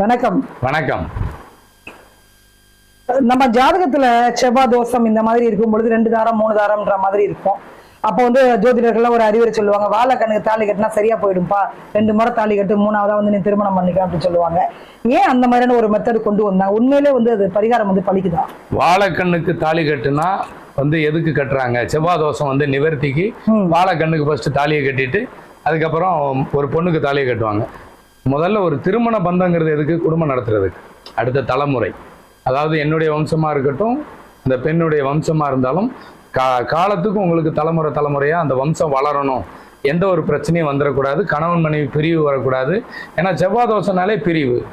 வணக்கம். வணக்கம். நம்ம ஜாதகத்துல செவ்வாய் தோஷம் இந்த மாதிரி இருக்கும் பொழுது ரெண்டு தாரம் மூணு தாரம்ன்ற மாதிரி இருக்கும். அப்போ வந்து ஜோதிடர்கள்லாம் ஒரு அறிவுரை சொல்லுவாங்க வாழை கண்ணுக்கு தாலி கட்டினா சரியா போயிடும்பா ரெண்டு முறை தாலி கட்டு மூணாவதா வந்து நீ திருமணம் பண்ணிக்க அப்படின்னு சொல்லுவாங்க. ஏன் அந்த மாதிரியான ஒரு மெத்தட் கொண்டு வந்தாங்க உண்மையிலே வந்து அது பரிகாரம் வந்து பலிக்குதா வாழைக்கண்ணுக்கு தாலி கட்டுனா வந்து எதுக்கு கட்டுறாங்க? செவ்வாய் தோஷம் வந்து நிவர்த்திக்கு ம். வாழைக்கண்ணுக்கு ஃபர்ஸ்ட் தாலியை கட்டிட்டு அதுக்கப்புறம் ஒரு பொண்ணுக்கு தாலியை கட்டுவாங்க. முதல்ல ஒரு திருமண பந்தங்கிறது எதுக்கு? குடும்பம் நடத்துறதுக்கு. அடுத்த தலைமுறை. அதாவது என்னுடைய வம்சமா இருக்கட்டும் இந்த பெண்ணுடைய வம்சமா இருந்தாலும் கா காலத்துக்கும் உங்களுக்கு தலைமுறை தலைமுறையா அந்த வம்சம் வளரணும். எந்த ஒரு பிரச்சனையும் வந்துடக்கூடாது கணவன் மனைவி பிரிவு வரக்கூடாது. ஏன்னா செவ்வாய் தோசைனாலே பிரிவு.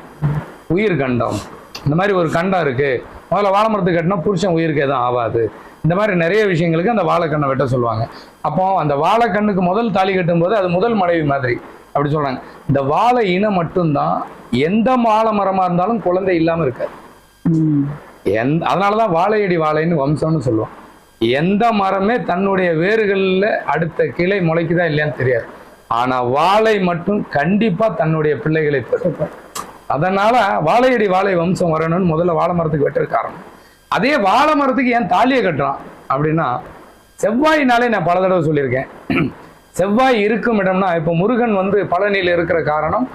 உயிர் கண்டம். இந்த மாதிரி ஒரு கண்டம் இருக்கு. முதல்ல வாழை கட்டினா புருஷன் உயிருக்கு எதுவும் ஆகாது இந்த மாதிரி நிறைய விஷயங்களுக்கு அந்த வாழைக்கண்ணை வெட்ட சொல்லுவாங்க. அப்போ அந்த வாழைக்கண்ணுக்கு முதல் தாலி கட்டும்போது அது முதல் மனைவி மாதிரி. அப்படி சொல்றாங்க. இந்த வாழை இனம் மட்டும்தான் எந்த வாழை மரமா இருந்தாலும் குழந்தை இல்லாம இருக்காது. எந்த அதனாலதான் வாழையடி வாழைன்னு வம்சம்னு சொல்லுவோம். எந்த மரமே தன்னுடைய வேர்கள்ல அடுத்த கிளை முளைக்குதா இல்லையான்னு தெரியாது. ஆனா வாழை மட்டும் கண்டிப்பா தன்னுடைய பிள்ளைகளை பெறும். அதனால வாழையடி வாழை வம்சம் வரணும்னு முதல்ல வாழை மரத்துக்கு வெட்டுற காரணம். அதே வாழை மரத்துக்கு ஏன் தாலியை கட்டுறான்? அப்படின்னா செவ்வாயினாலே நான் பல தடவை சொல்லியிருக்கேன். செவ்வாய் இருக்கும் இடம்னா இப்போ முருகன் வந்து பழனியில் இருக்கிற காரணம்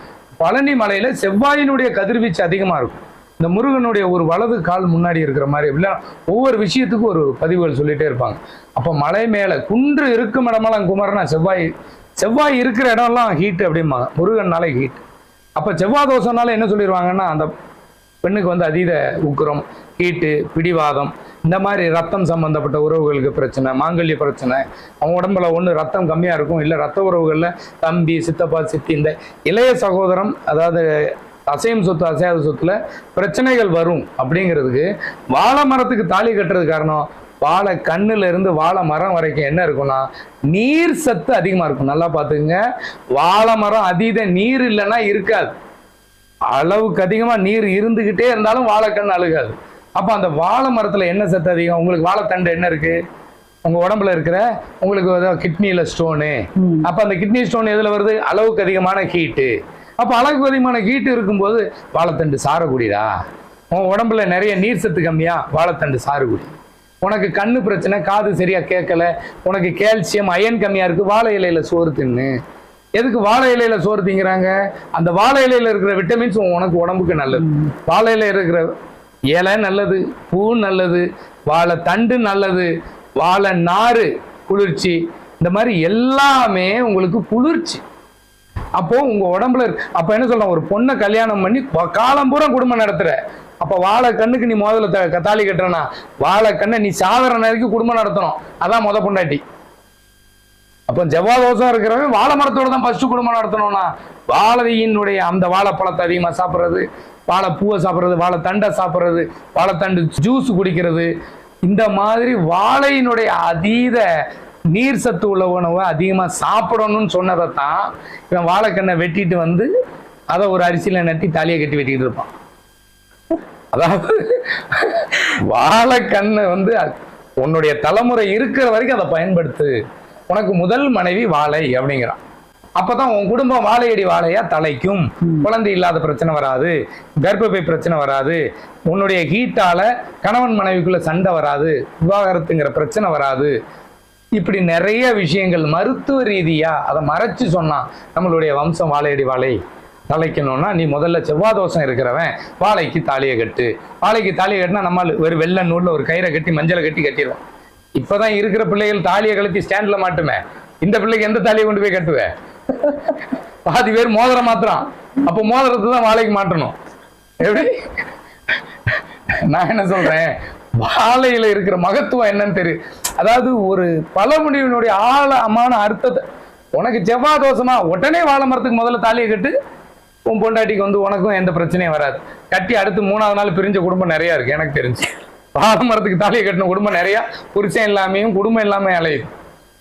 பழனி மலையில் செவ்வாயினுடைய கதிர்வீச்சு அதிகமாக இருக்கும். இந்த முருகனுடைய ஒரு வலது கால் முன்னாடி இருக்கிற மாதிரி இல்ல ஒவ்வொரு விஷயத்துக்கும் ஒரு பதிவுகள் சொல்லிட்டே இருப்பாங்க. அப்போ மலை மேலே குன்று இருக்கும் இடமெல்லாம் குமரனா செவ்வாய் செவ்வாய் இருக்கிற இடம்லாம் ஹீட் அப்படிம்பாங்க. முருகன்னாலே ஹீட் அப்போ செவ்வாய் தோசைனால என்ன சொல்லிடுவாங்கன்னா அந்த பெண்ணுக்கு வந்து அதீத உக்கிரம் ஹீட்டு பிடிவாதம் இந்த மாதிரி ரத்தம் சம்பந்தப்பட்ட உறவுகளுக்கு பிரச்சனை மாங்கல்ய பிரச்சனை. அவன் உடம்புல ஒன்று ரத்தம் கம்மியாக இருக்கும். இல்லை ரத்த உறவுகளில் தம்பி சித்தப்பா சித்தி இந்த இளைய சகோதரம் அதாவது அசையும் சொத்து அசையாத சொத்துல பிரச்சனைகள் வரும் அப்படிங்கிறதுக்கு வாழை மரத்துக்கு தாலி கட்டுறது காரணம். வாழை கண்ணுல இருந்து வாழை மரம் வரைக்கும் என்ன இருக்கும்னா நீர் சத்து அதிகமா இருக்கும். நல்லா பார்த்துக்குங்க. வாழை மரம் அதீத நீர் இல்லைன்னா இருக்காது. அளவுக்கு அதிகமா நீர் இருந்துகிட்டே இருந்தாலும் வாழைக்கண்ணு அழுகாது. அப்ப அந்த வாழை மரத்துல என்ன சத்து அதிகம்? உங்களுக்கு வாழைத்தண்டு என்ன இருக்கு? உங்க உடம்புல இருக்கிற உங்களுக்கு கிட்னில ஸ்டோனு அப்ப அந்த கிட்னி ஸ்டோன் எதுல வருது? அளவுக்கு அதிகமான ஹீட்டு அப்ப அளவுக்கு அதிகமான ஹீட் இருக்கும்போது வாழைத்தண்டு சாறு குடிடா உன் உடம்புல நிறைய நீர் சத்து கம்மியா? வாழைத்தண்டு சாறு குடி உனக்கு கண்ணு பிரச்சனை காது சரியா கேட்கல. உனக்கு கால்சியம் அயன் கம்மியா இருக்கு. வாழை இலையில சோறு தின்னு. எதுக்கு வாழை இலையில சோறு திங்கிறாங்க? அந்த வாழை இலையில இருக்கிற விட்டமின்ஸ் உனக்கு உடம்புக்கு நல்லது. வாழை இலையில இருக்கிற இலை நல்லது பூ நல்லது வாழை தண்டு நல்லது வாழை நாறு குளிர்ச்சி. இந்த மாதிரி எல்லாமே உங்களுக்கு குளிர்ச்சி. அப்போ உங்க உடம்புல இருக்கு அப்ப என்ன சொல்றோம் ஒரு பொண்ணை கல்யாணம் பண்ணி காலம் பூரா குடும்பம் நடத்துற. அப்ப வாழை கண்ணுக்கு நீ முதல்ல தாலி கட்டுறனா வாழை கண்ணை நீ சாதர நேரத்துக்கு குடும்பம் நடத்தணும். அதான் முத பொண்டாட்டி. அப்போ செவ்வாய் இருக்கிறவன் வாழை மரத்தோட தான் ஃபஸ்ட்டு குடும்பம் நடத்தணும்னா வாழையினுடைய அந்த வாழைப்பழத்தை அதிகமாக சாப்பிட்றது வாழைப்பூவை சாப்பிட்றது வாழைத்தண்டை சாப்பிட்றது வாழைத்தண்டு ஜூஸ் குடிக்கிறது. இந்த மாதிரி வாழையினுடைய அதீத நீர் சத்து உள்ள உணவை அதிகமாக சாப்பிடணும்னு சொன்னதை தான் இவன் வாழைக்கண்ணை வெட்டிட்டு வந்து அதை ஒரு அரிசியில் நட்டி தாலியை கட்டி வெட்டிக்கிட்டு இருப்பான். அதாவது வாழைக்கண்ணை வந்து உன்னுடைய தலைமுறை இருக்கிற வரைக்கும் அதை பயன்படுத்து. உனக்கு முதல் மனைவி வாழை அப்படிங்கிறான். அப்பதான் உன் குடும்பம் வாழையடி வாழையா தலைக்கும். குழந்தை இல்லாத பிரச்சனை வராது. கர்ப்பப்பை பிரச்சனை வராது. உன்னுடைய ஹீட்டால கணவன் மனைவிக்குள்ள சண்டை வராது. விவாகரத்துங்கிற பிரச்சனை வராது. இப்படி நிறைய விஷயங்கள் மருத்துவ ரீதியா அதை மறைச்சு சொன்னான் நம்மளுடைய வம்சம் வாழையடி வாழை தலைக்கணும்னா நீ முதல்ல செவ்வாய் தோஷம் இருக்கிறவன் வாழைக்கு தாலியை கட்டு. வாழைக்கு தாலியை கட்டினா நம்ம ஒரு வெள்ளை நூல்ல ஒரு கயிறை கட்டி மஞ்சளை கட்டி கட்டிடுவோம். இப்பதான் இருக்கிற பிள்ளைகள் தாலியை கழுத்தி ஸ்டாண்ட்ல மாட்டுமே. இந்த பிள்ளைக்கு எந்த தாலியை கொண்டு போய் கட்டுவே? பாதி பேர் மோதிரம் மாத்திரம் அப்போ மோதிரத்தை தான் வாழைக்கு மாட்டணும். எப்படி? நான் என்ன சொல்றேன்? வாழையில இருக்கிற மகத்துவம் என்னன்னு தெரியும் அதாவது ஒரு பழமொழியினுடைய ஆழமான அர்த்தத்தை உனக்கு செவ்வாய் தோஷமா? உடனே வாழை மரத்துக்கு முதல்ல தாலியை கட்டு. உன் பொண்டாட்டிக்கு வந்து உனக்கும் எந்த பிரச்சனையும் வராது. கட்டி அடுத்து மூணாவது நாள் பிரிஞ்ச குடும்பம் நிறைய இருக்கு எனக்கு தெரிஞ்சு. வாழை மரத்துக்கு தாலியை கட்டின குடும்பம் நிறையா புருஷன் இல்லாமையும் குடும்பம் இல்லாமல் அலையுது.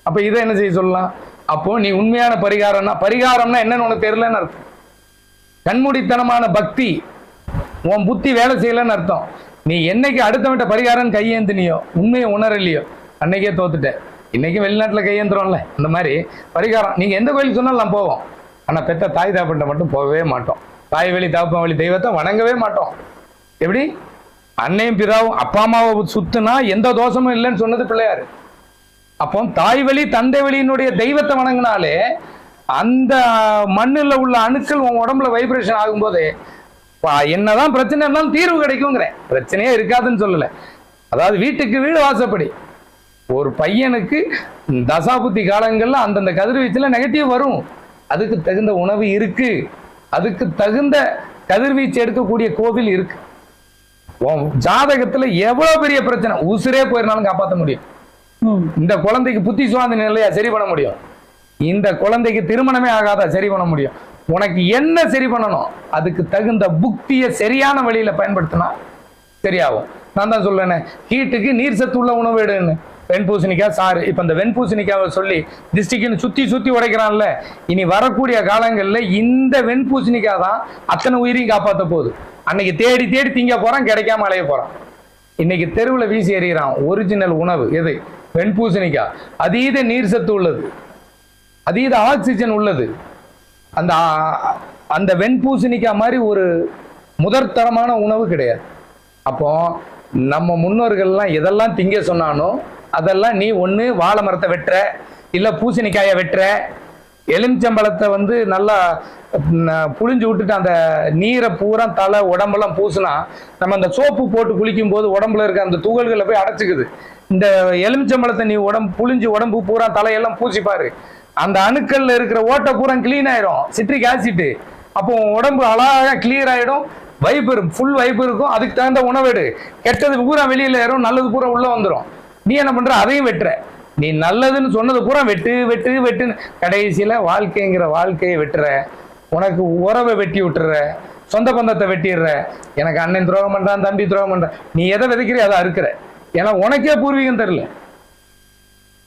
அப்போ இதை என்ன செய்ய சொல்லலாம்? அப்போ நீ உண்மையான பரிகாரம்னா பரிகாரம்னா என்னன்னு உனக்கு தெரியலன்னு அர்த்தம். கண்மூடித்தனமான பக்தி உன் புத்தி வேலை செய்யலன்னு அர்த்தம். நீ என்னைக்கு அடுத்தவன்ட்ட பரிகாரம் கையேந்தினியோ உண்மையை உணரலையோ அன்னைக்கே தோத்துட்ட. இன்னைக்கு வெளிநாட்டில் கையேந்துறோம்ல அந்த மாதிரி பரிகாரம். நீங்கள் எந்த கோயிலுக்கு சொன்னாலும் நான் போவோம். ஆனால் பெத்த தாய் தாப்பன்ட்ட மட்டும் போகவே மாட்டோம். தாய் வழி தகப்பன் வழி தெய்வத்தை வணங்கவே மாட்டோம். எப்படி? அன்னையும் பிதாவும் அப்பா அம்மாவை சுத்துனா எந்த தோஷமும் இல்லைன்னு சொன்னது பிள்ளையாரு. அப்போ தாய் வழி தந்தை வழியினுடைய தெய்வத்தை வணங்கினாலே அந்த மண்ணில் உள்ள அணுக்கள் உன் உடம்புல வைப்ரேஷன் ஆகும்போது என்னதான் பிரச்சனை இருந்தாலும் தீர்வு கிடைக்குங்கிறேன் பிரச்சனையே இருக்காதுன்னு சொல்லலை. அதாவது வீட்டுக்கு வீடு வாசப்படி. ஒரு பையனுக்கு தசாபுத்தி காலங்களில் அந்தந்த கதிர்வீச்சில் நெகட்டிவ் வரும். அதுக்கு தகுந்த உணவு இருக்கு. அதுக்கு தகுந்த கதிர்வீச்சு எடுக்கக்கூடிய கோவில் இருக்குது உன் ஜாதகத்துல எவ்வளவு பெரிய பிரச்சனை? உசுரே போயிருந்தாலும் காப்பாற்ற முடியும். இந்த குழந்தைக்கு புத்தி சுவாந்த நிலையா சரி பண்ண முடியும். இந்த குழந்தைக்கு திருமணமே ஆகாதா சரி பண்ண முடியும். உனக்கு என்ன சரி பண்ணணும்? அதுக்கு தகுந்த புக்தியை சரியான வழியில பயன்படுத்தினா சரியாகும். நான் தான் சொல்றேனே ஹீட்டுக்கு நீர் சத்து உள்ள உணவு எடுன்னு. வெண்பூசணிக்காய் சாறு இப்போ இந்த வெண்பூசணிக்காவை சொல்லி டிஸ்ட்ரிக்ட்னு சுற்றி சுற்றி உடைக்கிறான்ல இனி வரக்கூடிய காலங்களில் இந்த வெண்பூசணிக்காய் தான் அத்தனை உயிரையும் காப்பாற்ற போகுது. அன்னைக்கு தேடி தேடி திங்க போகிறான் கிடைக்காம அலைய போகிறான் இன்னைக்கு தெருவில் வீசி எறிகிறான் ஒரிஜினல் உணவு எது? வெண்பூசணிக்காய். அதீத நீர் சத்து உள்ளது. அதீத ஆக்சிஜன் உள்ளது. அந்த அந்த வெண்பூசணிக்காய் மாதிரி ஒரு முதற்தரமான உணவு கிடையாது. அப்போ நம்ம முன்னோர்கள்லாம் எதெல்லாம் திங்க சொன்னானோ அதெல்லாம் நீ ஒன்று வாழை மரத்தை வெட்டுற இல்லை பூசணிக்காயை வெட்டுற. எலுமிச்சம்பழத்தை வந்து நல்லா புழிஞ்சு விட்டுட்டு அந்த நீரை பூரா தலை உடம்பெல்லாம் பூசினா நம்ம அந்த சோப்பு போட்டு குளிக்கும் போது உடம்புல இருக்க அந்த துகள்களை போய் அடைச்சிக்குது. இந்த எலுமிச்சம்பழத்தை நீ உடம்பு புழிஞ்சு உடம்பு பூரா தலையெல்லாம் பூசிப்பாரு அந்த அணுக்கள்ல இருக்கிற ஓட்டை பூரா கிளீன் ஆயிரும். சிட்ரிக் ஆசிட் அப்போ உடம்பு அழகாக கிளியர் ஆயிடும். வைப்பு இருக்கும். ஃபுல் வைப் இருக்கும். அதுக்கு தகுந்த உணவு எடு. கெட்டது பூரா வெளியில ஏறும். நல்லது பூரா உள்ள வந்துடும் நீ என்ன பண்ற? அதையும் வெட்டுற. நீ நல்லதுன்னு சொன்னது பூரா வெட்டு வெட்டு வெட்டுன்னு. கடைசியில வாழ்க்கைங்கிற வாழ்க்கையை வெட்டுற. உனக்கு உறவை வெட்டி விட்டுற. சொந்த பந்தத்தை வெட்டிடுற. எனக்கு அண்ணன் துரோகம் பண்றான் தம்பி துரோகம் பண்றான். நீ எதை விதைக்கிறியோ அதை அறுக்கிற. ஏன்னா உனக்கே பூர்வீகம் தெரியல.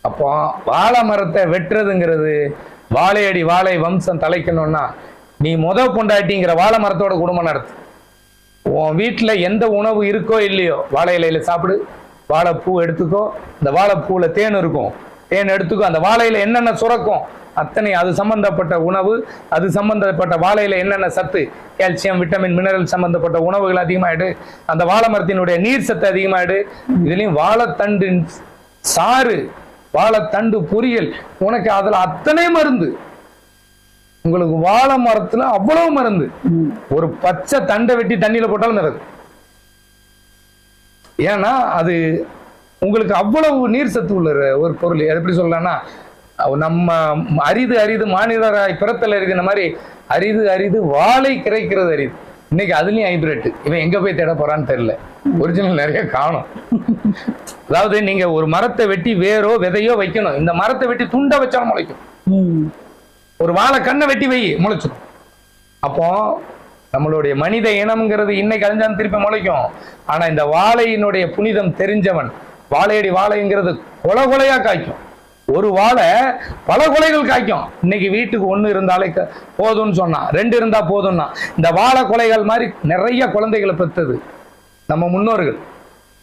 அப்போ வாழை மரத்தை வெட்டுறதுங்கிறது வாழையடி வாழை வம்சம் தலைக்கணும்னா நீ முத கொண்டாட்டிங்கிற வாழை மரத்தோட குடும்பம் நடத்து. உன் வீட்டில் எந்த உணவு இருக்கோ இல்லையோ வாழை இலையில சாப்பிடு. வாழைப்பூ எடுத்துக்கோ. இந்த வாழைப்பூவில் தேன் இருக்கும். தேன் எடுத்துக்கோ. அந்த வாழையில என்னென்ன சுரக்கும்? அத்தனை அது சம்பந்தப்பட்ட உணவு அது சம்பந்தப்பட்ட வாழையில என்னென்ன சத்து? கால்சியம் விட்டமின் மினரல் சம்பந்தப்பட்ட உணவுகள் அதிகமாயிடு. அந்த வாழை மரத்தினுடைய நீர் சத்து அதிகமாயிடு. இதுலயும் வாழைத்தண்டு சாறு வாழைத்தண்டு பொரியல். உனக்கு அதுல அத்தனை மருந்து. உங்களுக்கு வாழை மரத்துல அவ்வளவு மருந்து. ஒரு பச்சை தண்டை வெட்டி தண்ணியில போட்டாலும் நடக்கும் ஏன்னா அது உங்களுக்கு அவ்வளவு நீர் சத்து உள்ள ஒரு பொருள். அது எப்படி சொல்லலாம்னா நம்ம அரிது அரிது மாநிலராய் பிறத்தல் இருக்கிற மாதிரி அரிது அரிது வாழை கிடைக்கிறது அரிது. இன்னைக்கு அதுலயும் ஹைபிரிட். இவன் எங்க போய் தேட போறான்னு தெரியல. ஒரிஜினல் நிறைய காணும். அதாவது நீங்க ஒரு மரத்தை வெட்டி வேரோ விதையோ வைக்கணும். இந்த மரத்தை வெட்டி துண்டை வச்சாலும் முளைக்கும். ஒரு வாழை கண்ணை வெட்டி வை முளைச்சிடும் அப்போ நம்மளுடைய மனித இனம்ங்கிறது இன்னைக்கு அழிஞ்சாலும் திருப்பி முளைக்கும். ஆனா இந்த வாழையினுடைய புனிதம் தெரிஞ்சவன் வாழையடி வாழைங்கிறது கொலை கொலையா காய்க்கும். ஒரு வாழை பல கொலைகள் காய்க்கும். இன்னைக்கு வீட்டுக்கு ஒன்று இருந்தாலே க- போதும்னு சொன்னான் ரெண்டு இருந்தா போதும்னா இந்த வாழை கொலைகள் மாதிரி நிறைய குழந்தைகளை பெற்றது நம்ம முன்னோர்கள்.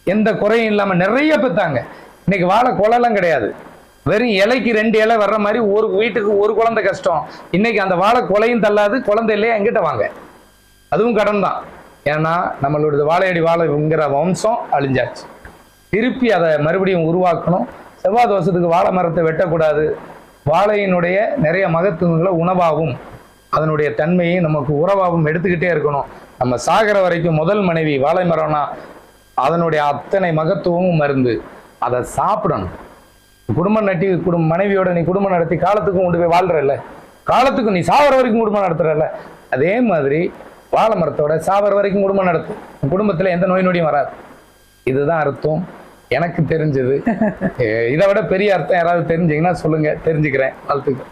எந்த குறையும் இல்லாமல் நிறைய பெத்தாங்க. இன்னைக்கு வாழை கொலைலாம் கிடையாது. வெறும் இலைக்கு ரெண்டு இலை வர்ற மாதிரி ஒரு வீட்டுக்கு ஒரு குழந்தை கஷ்டம். இன்னைக்கு அந்த வாழை கொலையும் தள்ளாது குழந்தை இல்லையா? எங்கிட்ட வாங்க. அதுவும் கடன் தான் ஏன்னா நம்மளோட வாழையடி வாழைங்கிற வம்சம் அழிஞ்சாச்சு. திருப்பி அதை மறுபடியும் உருவாக்கணும். செவ்வாய் தோஷத்துக்கு வாழை மரத்தை வெட்டக்கூடாது. வாழையினுடைய நிறைய மகத்துவங்களை உணவாகவும் அதனுடைய தன்மையை நமக்கு உறவாகவும் எடுத்துக்கிட்டே இருக்கணும். நம்ம சாகிற வரைக்கும் முதல் மனைவி வாழை மரம்னா அதனுடைய அத்தனை மகத்துவமும் மருந்து. அதை சாப்பிடணும். குடும்பம் நட்டி குடும்ப மனைவியோட நீ குடும்பம் நடத்தி காலத்துக்கும் கொண்டு போய் வாழ்றல்ல. காலத்துக்கும் நீ சாகிற வரைக்கும் குடும்பம் நடத்துறல அதே மாதிரி வாழை மரத்தோட சாவர வரைக்கும் குடும்பம் நடத்து உன் குடும்பத்துல எந்த நோய் நொடியும் வராது. இதுதான் அர்த்தம். எனக்கு தெரிஞ்சது. இதை விட பெரிய அர்த்தம் யாராவது தெரிஞ்சீங்கன்னா சொல்லுங்க. தெரிஞ்சுக்கிறேன். வாழ்த்துக்கள்.